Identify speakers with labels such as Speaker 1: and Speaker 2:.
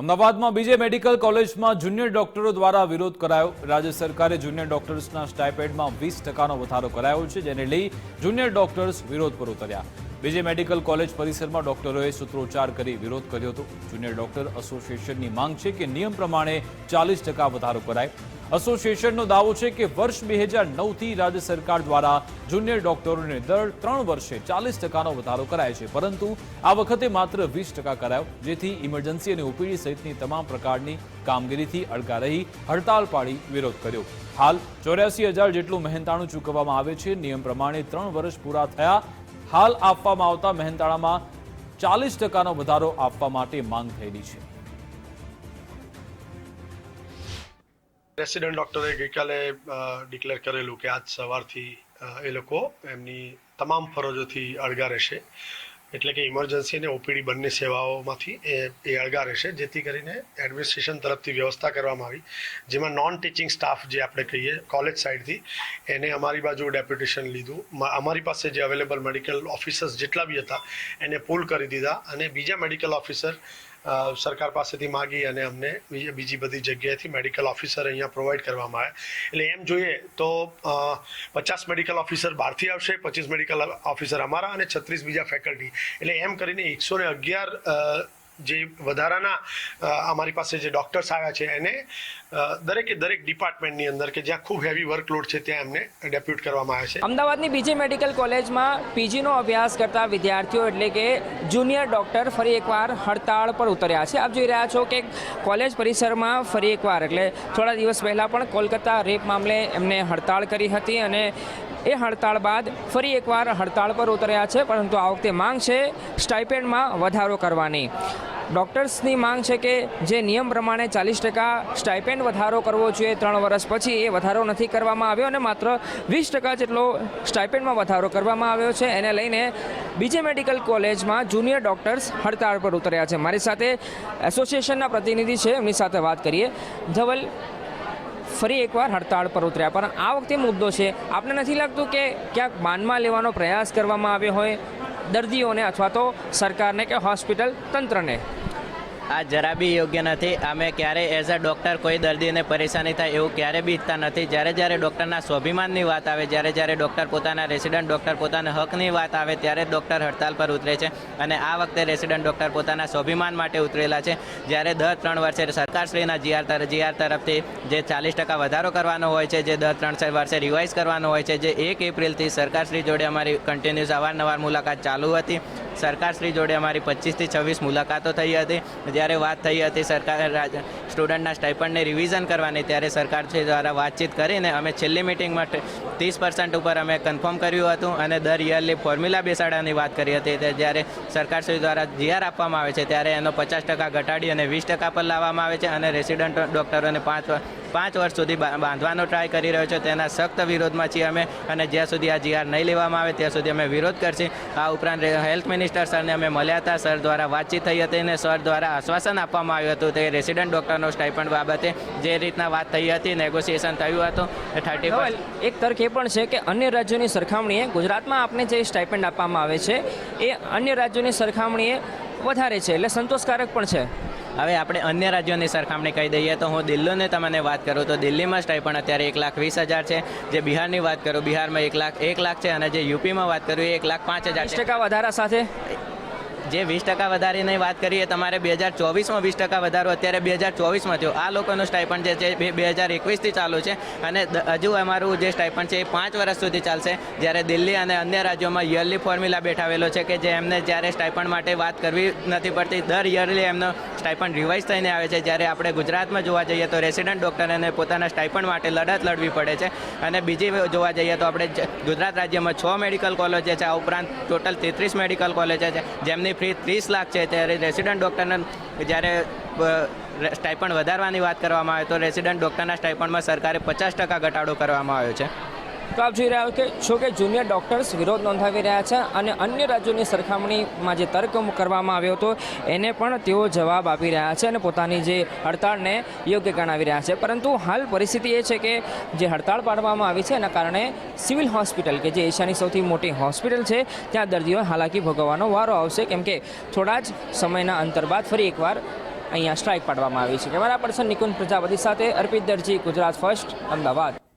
Speaker 1: અમદાવાદમાં બીજે મેડિકલ કોલેજમાં જુનિયર ડોક્ટરો દ્વારા વિરોધ કરાયો. રાજ્ય સરકારે જુનિયર ડોક્ટર્સના સ્ટાઇપેડમાં વીસ ટકાનો વધારો કરાયો છે, જેને લઈ જુનિયર ડોક્ટર્સ વિરોધ પર ઉતર્યા બીજે મેડિકલ કોલેજ પરિસરમાં ડોક્ટરોએ સૂત્રોચ્ચાર કરી વિરોધ કર્યો હતો. જુનિયર ડોક્ટર એસોસિએશનની માંગ છે કે નિયમ પ્રમાણે ચાલીસ ટકા વધારો કરાય. એસોસિએશનનો દાવો છે કે વર્ષ બે હજાર નવથી રાજ્ય સરકાર દ્વારા જુનિયર ડોક્ટરોને દર ત્રણ વર્ષે ચાલીસ ટકાનો વધારો કરાય છે. પરંતુ આ વખતે માત્ર વીસ ટકા કરાયો, જેથી ઇમરજન્સી અને ઓપીડી સહિતની તમામ પ્રકારની કામગીરીથી અડગા રહી હડતાળ પાડી વિરોધ કર્યો. હાલ ચોર્યાસી હજાર જેટલું મહેનતાણું ચૂકવવામાં આવે છે. નિયમ પ્રમાણે ત્રણ વર્ષ પૂરા થયા. હાલ આપવામાં આવતા મહેનતાણામાં ચાલીસ ટકાનો વધારો આપવા માટે માંગ થયેલી છે.
Speaker 2: રેસિડન્ટ ડોક્ટરે ગઈકાલે ડિક્લેર કરેલું કે આજ સવારથી એ લોકો એમની તમામ ફરજોથી અળગા રહેશે. એટલે કે ઇમરજન્સી અને ઓપીડી બંને સેવાઓમાંથી એ એ અળગા રહેશે, જેથી કરીને એડમિનિસ્ટ્રેશન તરફથી વ્યવસ્થા કરવામાં આવી. જેમાં નોન ટીચિંગ સ્ટાફ જે આપણે કહીએ કોલેજ સાઇડથી એને અમારી બાજુ ડેપ્યુટેશન લીધું. અમારી પાસે જે અવેલેબલ મેડિકલ ઓફિસર્સ જેટલા બી હતા, એને પુલ કરી દીધા અને બીજા મેડિકલ ઓફિસર સરકાર પાસેથી માગી અને અમને બીજી બધી જગ્યાએથી મેડિકલ ઓફિસર અહીંયા પ્રોવાઈડ કરવામાં આવે. એટલે એમ જોઈએ તો પચાસ મેડિકલ ઓફિસર બહારથી આવશે, પચીસ મેડિકલ ઓફિસર અમારા અને છત્રીસ બીજા ફેકલ્ટી એટલે એમ કરીને એકસો ને અગિયાર જે વધારાના અમારી પાસે જે ડોક્ટર્સ આવ્યા છે, એને દરેકે દરેક ડિપાર્ટમેન્ટની અંદર કે જ્યાં ખૂબ હેવી વર્કલોડ છે, ત્યાં એમને ડેપ્યુટ કરવામાં આવે છે.
Speaker 3: અમદાવાદની બીજી મેડિકલ કોલેજમાં પીજીનો અભ્યાસ કરતા વિદ્યાર્થીઓ એટલે કે જુનિયર ડૉક્ટર ફરી એકવાર હડતાળ પર ઉતર્યા છે. આપ જોઈ રહ્યા છો કે કોલેજ પરિસરમાં ફરી એકવાર, એટલે થોડા દિવસ પહેલાં પણ કોલકાતા રેપ મામલે એમને હડતાળ કરી હતી અને એ હડતાળ બાદ ફરી એકવાર હડતાળ પર ઉતર્યા છે, પરંતુ આ વખતે માંગ છે સ્ટાઇપેન્ડમાં વધારો કરવાની. ડૉક્ટર્સની માંગ છે કે જે નિયમ પ્રમાણે ચાલીસ ટકા સ્ટાઇપેન્ડ વધારો કરવો જોઈએ, ત્રણ વર્ષ પછી એ વધારો નથી કરવામાં આવ્યો અને માત્ર વીસ ટકા જેટલો સ્ટાઇપેન્ડમાં વધારો કરવામાં આવ્યો છે. એને લઈને બીજે મેડિકલ કોલેજમાં જુનિયર ડૉક્ટર્સ હડતાળ પર ઉતર્યા છે. મારી સાથે એસોસિએશનના પ્રતિનિધિ છે. એમની સાથે વાત કરીએ. ધવલ ફરી એકવાર હડતાળ પર ઉતર્યા. પણ આ વખતે મુદ્દો છે આપણે નથી લાગતું કે ક્યાંક માનમાં લેવાનો પ્રયાસ કરવામાં આવ્યો હોય, દર્દીઓને અથવા તો સરકારને કે હોસ્પિટલ તંત્રને?
Speaker 4: આ જરા બી યોગ્ય નથી. અમે ક્યારે એઝ અ ડૉક્ટર કોઈ દર્દીને પરેશાની થાય એવું ક્યારે બી ઈચ્છતા નથી. જ્યારે જ્યારે ડૉક્ટરના સ્વાભિમાનની વાત આવે, જ્યારે જ્યારે ડૉક્ટર પોતાના રેસિડન્ટ ડૉક્ટર પોતાના હકની વાત આવે, ત્યારે ડૉક્ટર હડતાલ પર ઉતરે છે. અને આ વખતે રેસિડન્ટ ડૉક્ટર પોતાના સ્વાભિમાન માટે ઉતરેલા છે. જ્યારે દર ત્રણ વર્ષે સરકારશ્રીના જીઆર તર જીઆર તરફથી જે ચાલીસ ટકા વધારો કરવાનો હોય છે, જે દર ત્રણ વર્ષે રિવાઇઝ કરવાનો હોય છે, જે એક એપ્રિલથી સરકારશ્રી જોડે અમારી કન્ટિન્યુઅસ અવારનવાર મુલાકાત ચાલુ હતી. સરકારશ્રી જોડે અમારી પચીસથી છવ્વીસ મુલાકાતો થઈ હતી. જ્યારે વાત થઈ હતી સરકાર સ્ટુડન્ટના સ્ટાઇપન્ડને રિવિઝન કરવાની, ત્યારે સરકારશ્રી દ્વારા વાતચીત કરીને અમે છેલ્લી મિટિંગમાં ત્રીસ પર્સન્ટ ઉપર અમે કન્ફર્મ કર્યું હતું અને દર યરલી ફોર્મ્યુલા બેસાડવાની વાત કરી હતી. જ્યારે સરકારશ્રી દ્વારા જીઆર આપવામાં આવે છે, ત્યારે એનો પચાસ ટકા ઘટાડી અને વીસ ટકા પર લાવવામાં આવે છે અને રેસિડન્ટ ડૉક્ટરોને પાંચ પાંચ વર્ષ સુધી બાંધવાનો ટ્રાય કરી રહ્યો છે. તેના સખ્ત વિરોધમાં છીએ અમે અને જ્યાં સુધી આ જીઆર નહીં લેવામાં આવે ત્યાં સુધી અમે વિરોધ કરશે. આ ઉપરાંત હેલ્થ મિનિસ્ટર સરને અમે મળ્યા હતા. સર દ્વારા વાતચીત થઈ હતી અને સર દ્વારા આશ્વાસન આપવામાં આવ્યું હતું તે રેસિડન્ટ ડૉક્ટરનો સ્ટાઇપન્ડ બાબતે જે રીતના વાત થઈ હતી નેગોશિએશન થયું હતું. એ થર્ટી
Speaker 3: એક તર્ક એ પણ છે કે અન્ય રાજ્યોની સરખામણીએ ગુજરાતમાં આપને જે સ્ટાઇપન્ડ આપવામાં આવે છે એ અન્ય રાજ્યોની સરખામણીએ વધારે છે. એટલે સંતોષકારક પણ છે.
Speaker 4: હવે આપણે અન્ય રાજ્યોની સરખામણી કહી દઈએ તો હું દિલ્હીને તમને વાત કરું તો દિલ્હીમાં સ્ટાઇપન્ડ અત્યારે એક લાખ વીસ હજાર છે. જે બિહારની વાત કરું બિહારમાં એક લાખ એક લાખ છે અને જે યુપીમાં વાત કરું એ એક લાખ પાંચ હજાર
Speaker 3: ટકા વધારા સાથે?
Speaker 4: જે વીસ ટકા વધારીની વાત કરીએ, તમારે બે હજાર ચોવીસમાં વીસ ટકા વધારો અત્યારે બે હજાર ચોવીસમાં થયો. આ લોકોનું સ્ટાઇપન્ડ જે છે, બે હજાર એકવીસથી ચાલુ છે અને હજુ અમારું જે સ્ટાઇપન્ડ છે એ પાંચ વર્ષ સુધી ચાલશે. જ્યારે દિલ્હી અને અન્ય રાજ્યોમાં યરલી ફોર્મ્યુલા બેઠાવેલો છે કે જે એમને જ્યારે સ્ટાઇપન્ડ માટે વાત કરવી નથી પડતી, દર યરલી એમનો સ્ટાઇપન્ડ રિવાઇઝ થઈને આવે છે. જ્યારે આપણે ગુજરાતમાં જોવા જઈએ તો રેસિડન્ટ ડૉક્ટરને પોતાના સ્ટાઇપન્ડ માટે લડત લડવી પડે છે. અને બીજી જોવા જઈએ તો આપણે ગુજરાત રાજ્યમાં છ મેડિકલ કોલેજ છે, આ ઉપરાંત ટોટલ તેત્રીસ મેડિકલ કોલેજ છે, જેમની ફી ત્રીસ લાખ છે ત્યારે રેસિડન્ટ ડૉક્ટરને જ્યારે સ્ટાઇપન્ડ વધારવાની વાત કરવામાં આવે તો રેસિડન્ટ ડૉક્ટરના સ્ટાઇપન્ડમાં સરકારે પચાસ ટકા ઘટાડો કરવામાં આવ્યો છે.
Speaker 3: તો આપ જોઈ રહ્યા કે છો કે જુનિયર ડૉક્ટર્સ વિરોધ નોંધાવી રહ્યા છે અને અન્ય રાજ્યોની સરખામણીમાં જે તર્ક કરવામાં આવ્યો હતો, એને પણ તેઓ જવાબ આપી રહ્યા છે અને પોતાની જે હડતાળને યોગ્ય ગણાવી રહ્યા છે. પરંતુ હાલ પરિસ્થિતિ એ છે કે જે હડતાળ પાડવામાં આવી છે, એના કારણે સિવિલ હોસ્પિટલ, કે જે એશિયાની સૌથી મોટી હોસ્પિટલ છે, ત્યાં દર્દીઓ હાલાકી ભોગવવાનો વારો આવશે. કેમ કે થોડા જ સમયના અંતર બાદ ફરી એકવાર અહીંયા સ્ટ્રાઇક પાડવામાં આવી છે. કેમેરા પર્સન નિકુંજ પ્રજાપતિ સાથે અર્પિત દરજી, ગુજરાત ફર્સ્ટ, અમદાવાદ.